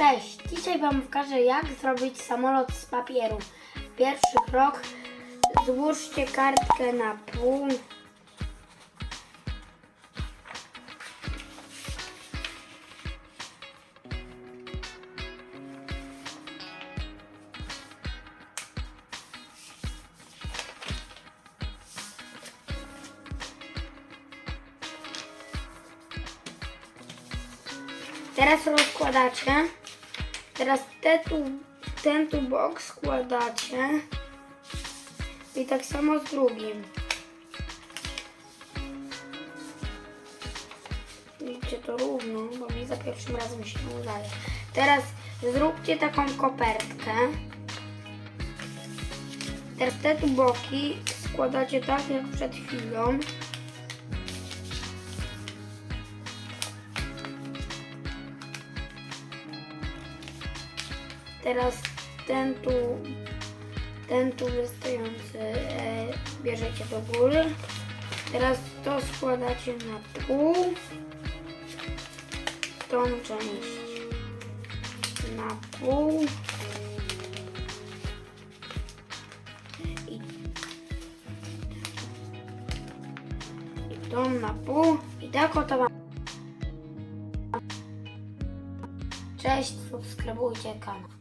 Cześć, dzisiaj Wam pokażę jak zrobić samolot z papieru. Pierwszy krok, złóżcie kartkę na pół. Teraz rozkładacie. Teraz te tu, ten tu bok składacie. I tak samo z drugim. Idźcie to równo, bo mi za pierwszym razem się nie udaje. Teraz zróbcie taką kopertkę. Teraz te tu boki składacie tak jak przed chwilą. Teraz ten tu, ten tu wystający e, bierzecie do góry. Teraz to składacie na pół. Tą część na pół. I, i tą na pół. I tak oto wam. Cześć, subskrybujcie kanał.